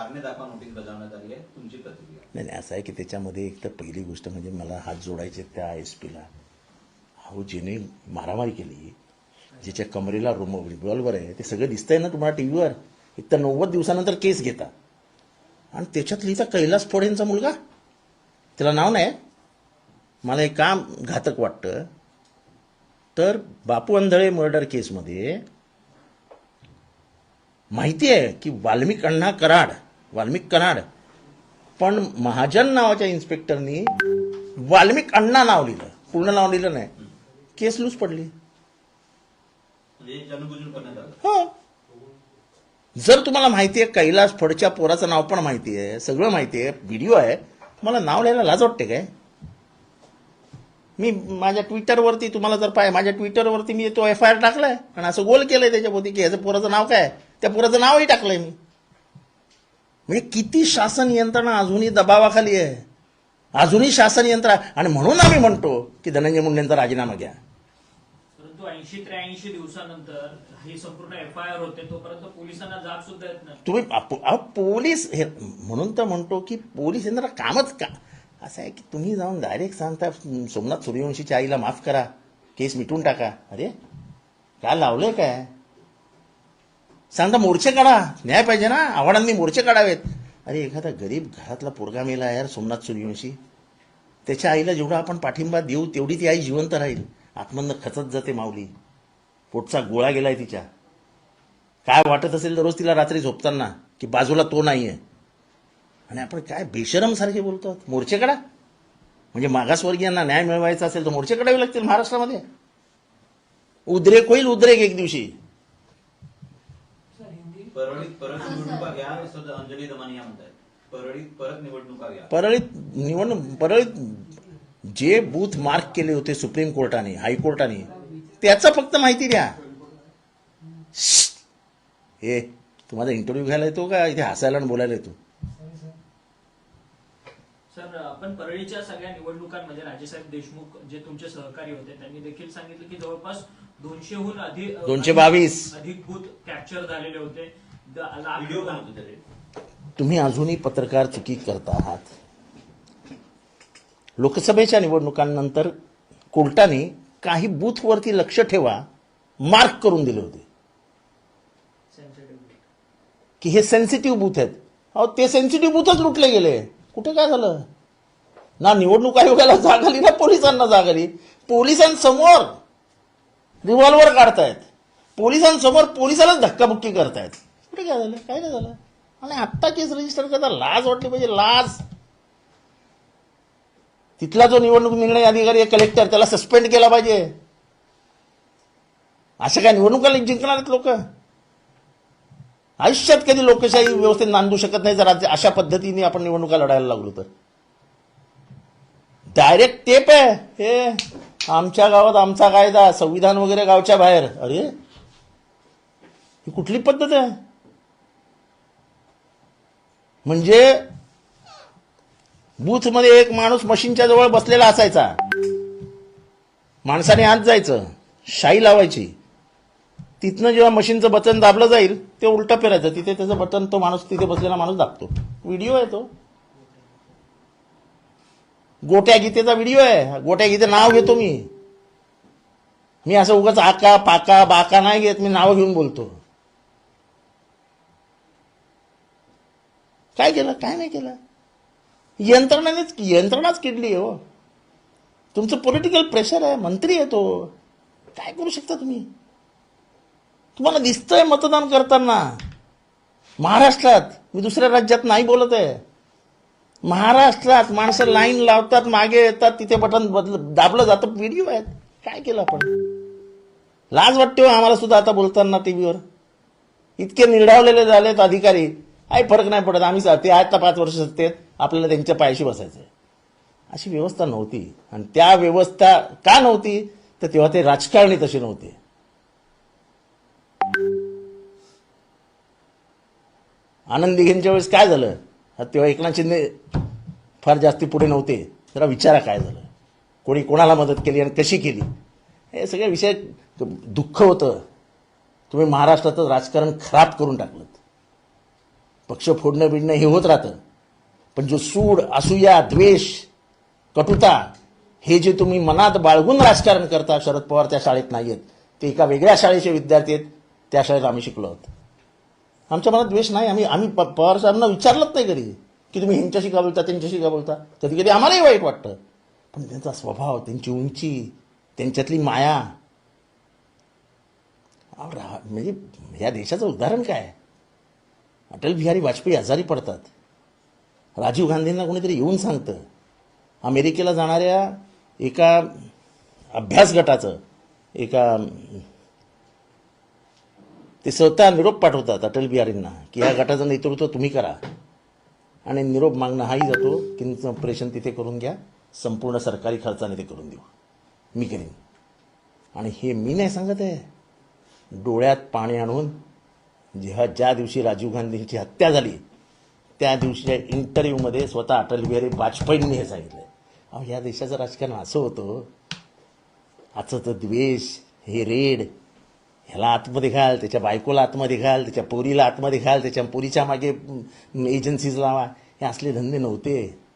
कारणे दाखवा नोटीस बजावण्यात आली आहे. तुमची प्रतिक्रिया? नाही नाही असं आहे की त्याच्यामध्ये एक तर पहिली गोष्ट म्हणजे मला हात जोडायचे त्या एस पीला अहो ज्याने मारामारी केली ज्याच्या कमरेला रुम रिव्हॉल्वर आहे ते सगळं दिसतंय ना तुम्हाला टी व्हीवर एक तर नव्वद दिवसानंतर केस घेता. आणि त्याच्यात लिहिता कैलास फोडेंचा मुलगा? त्याला नाव नाही? मला एक काम घातक वाटतं. तर बापू अंधळे मर्डर केसमध्ये माहिती आहे की वाल्मिक अण्णा कराड वाल्मिक कराड पण महाजन नावाच्या इन्स्पेक्टरनी वाल्मिक अण्णा नाव लिहिलं. पूर्ण नाव लिहिलं नाही. केस लूज पडली. म्हणजे हो जर तुम्हाला माहिती आहे कैलास फडच्या पोराचं नाव पण माहिती आहे सगळं माहिती आहे व्हिडिओ आहे मला नाव लिहायला लाज वाटते काय? मी माझ्या ट्विटरवरती तुम्हाला जर पाय माझ्या ट्विटरवरती मी तो एफ आय आर टाकलाय. आणि असं गोल केलंय त्याच्याभोवती की ह्याचं पोराचं नाव काय? त्या पोराचं नावही टाकलंय मी. म्हणजे किती शासन यंत्रणा अजूनही दबावाखाली आहे. अजूनही शासन यंत्रणा. आणि म्हणून आम्ही म्हणतो की धनंजय मुंडेंचा राजीनामा घ्या. परंतु ऐंशी त्र्याऐंशी दिवसानंतर ही संपूर्ण एफ आय आर होते तोपर्यंत पोलिसांना जाग सुद्धा येत नाही तुम्ही अहो, पोलीस हे म्हणून तर म्हणतो की पोलीस यांना कामच का? असं आहे की तुम्ही जाऊन डायरेक्ट सांगता सोमनाथ सूर्यवंशीच्या आईला माफ करा केस मिटून टाका. अरे काय लावलंय काय? सांगता मोर्चे काढा. न्याय पाहिजे ना. आव्हाडांनी मोर्चे काढावेत. अरे एखादा गरीब घरातला पोरगा मेला यार सोमनाथ सूर्यवंशी. त्याच्या आईला जेवढा आपण पाठिंबा देऊ तेवढी ती आई जिवंत राहील. आत्मन्न खचत जाते माऊली. पोटचा गोळा गेलाय तिच्या. काय वाटत असेल दररोज तिला रात्री झोपताना की बाजूला तो नाही आहे आणि आपण काय बेशरम सारखे बोलतो मोर्चे काढा. म्हणजे मागासवर्गीयांना न्याय मिळवायचा असेल तर मोर्चे काढावे लागतील महाराष्ट्रामध्ये. उद्रेक होईल उद्रेक एक दिवशी. परळीत परत निवडणुका घ्या असं अंजली दमानिया म्हणतायत. परळीत परत निवडणुका घ्या. परळीत निवडणूक परळीत जे बूथ मार्क केले होते सुप्रीम कोर्टाने हायकोर्टाने त्याचं फक्त माहिती द्या. हे तू माझा इंटरव्ह्यू घ्यायला येतो का? इथे हसायला आणि बोलायला येतो. आपण परळीच्या सगळ्या निवडणुकांमध्ये राजेसाहेब देशमुख जे तुमचे सहकारी होते त्यांनी देखील सांगितलं की जवळपास दोनशेहून अधिक दोनशे बावीस. अधिक बूथ कॅप्चर झालेले होते. तुम्ही अजूनही पत्रकार चुकी करता आहात. लोकसभेच्या निवडणुकांनंतर कोर्टाने काही बूथवरती लक्ष ठेवा मार्क करून दिले होते. की हे सेन्सिटिव्ह बूथ आहेत. अहो ते सेन्सिटिव्ह बूथच लुटले गेले. कुठे काय झालं? ना निवडणूक आयोगाला जाग आली ना पोलिसांना जाग आली. पोलिसांसमोर रिव्हॉल्वर काढतायत. पोलिसांसमोर पोलिसालाच धक्काबुक्की करतायत. कुठे काय झालं काय नाही झालं? आणि आत्ता केस रजिस्टर करता लाज वाटली पाहिजे लाज. तिथला जो निवडणूक निर्णय अधिकारी कलेक्टर त्याला सस्पेंड केला पाहिजे. असं काय निवडणुका जिंकणार आहेत लोक? आयुष्यात कधी लोकशाही व्यवस्थेत नांदू शकत नाही जर अशा पद्धतीने आपण निवडणुका लढायला लागलो तर. डायरेक्ट टेप आहे. हे आमच्या गावात आमचा कायदा संविधान वगैरे गावच्या बाहेर. अरे ही कुठली पद्धत आहे? म्हणजे बूथमध्ये एक माणूस मशीनच्या जवळ बसलेला असायचा. माणसाने आत जायचं शाई लावायची. तिथनं जेव्हा मशीनचं बटन दाबलं जाईल ते उलटं फिरायचं. तिथे त्याचं बटन तो माणूस तिथे बसलेला माणूस दाबतो. व्हिडिओ आहे तो. गोट्या गीतेचा व्हिडिओ आहे. गोट्या गीते नाव घेतो मी. मी असं उगाच आका पाका बाका नाही घेत. मी नाव घेऊन बोलतो. काय केलं? काय नाही केलं? यंत्रणानेच यंत्रणाच किडली आहे हो. तुमचं पॉलिटिकल प्रेशर आहे. मंत्री आहे तो. काय करू शकता तुम्ही? तुम्हाला दिसतंय मतदान करताना. महाराष्ट्रात. मी दुसऱ्या राज्यात नाही बोलत आहे. महाराष्ट्रात माणसं लाईन लावतात मागे येतात तिथे बटन बदल दाबलं जातं. व्हिडिओ आहेत. काय केलं आपण? लाज वाटते हो आम्हाला सुद्धा आता बोलताना टीव्हीवर इतके निडावलेले झालेत अधिकारी. काही फरक नाही पडत. आम्ही सांगते ते आता पाच वर्ष सत्तेत. आपल्याला त्यांच्या पायाशी बसायचं अशी व्यवस्था नव्हती. आणि त्या व्यवस्था का नव्हती? तर तेव्हा ते राजकारणी तसे नव्हते. आनंदी दिघेंच्या वेळेस काय झालं? तेव्हा एकनाथ शिंदे फार जास्ती पुढे नव्हते. जरा विचारा काय झालं. कोणी कोणाला मदत केली आणि कशी केली? हे सगळे विषय दुःख होतं. तुम्ही महाराष्ट्राचं राजकारण खराब करून टाकलं पक्ष फोडणं बिडणं हे होत राहतं. पण जो सूड असूया द्वेष कटुता हे जे तुम्ही मनात बाळगून राजकारण करता शरद पवार त्या शाळेत नाही आहेत ते एका वेगळ्या शाळेचे विद्यार्थी आहेत. त्या शाळेत आम्ही शिकलो आहोत. आमच्या मनात द्वेष नाही आम्ही आम्ही प- पवार साहेबांना विचारलंच नाही कधी की तुम्ही ह्यांच्याशी का बोलता त्यांच्याशी का बोलता? कधी कधी आम्हालाही वाईट वाटतं. पण त्यांचा स्वभाव त्यांची उंची त्यांच्यातली माया. म्हणजे या देशाचं उदाहरण काय? अटल बिहारी वाजपेयी आजारी पडतात. राजीव गांधींना कोणीतरी येऊन सांगतं. अमेरिकेला जाणाऱ्या एका अभ्यास गटाचं एका ते स्वतः निरोप पाठवतात अटल बिहारींना की या गटाचं नेतृत्व तुम्ही करा. आणि निरोप मागणं हाही जातो की तुमचं ऑपरेशन तिथे करून घ्या संपूर्ण सरकारी खर्चाने ते करून देऊ. मी करीन. आणि हे मी नाही सांगत आहे. डोळ्यात पाणी आणून जेव्हा ज्या दिवशी राजीव गांधींची हत्या झाली त्या दिवशीच्या इंटरव्ह्यूमध्ये स्वतः अटल बिहारी वाजपेयींनी हे सांगितलं अहो या देशाचं राजकारण असं होतं. आजचं तर द्वेष हे रेड ह्याला आतमध्ये घाल त्याच्या बायकोला आतमध्ये घाल त्याच्या पोरीला आतमध्ये घाल त्याच्या पोरीच्या मागे एजन्सीज लावा. हे असले धंदे नव्हते.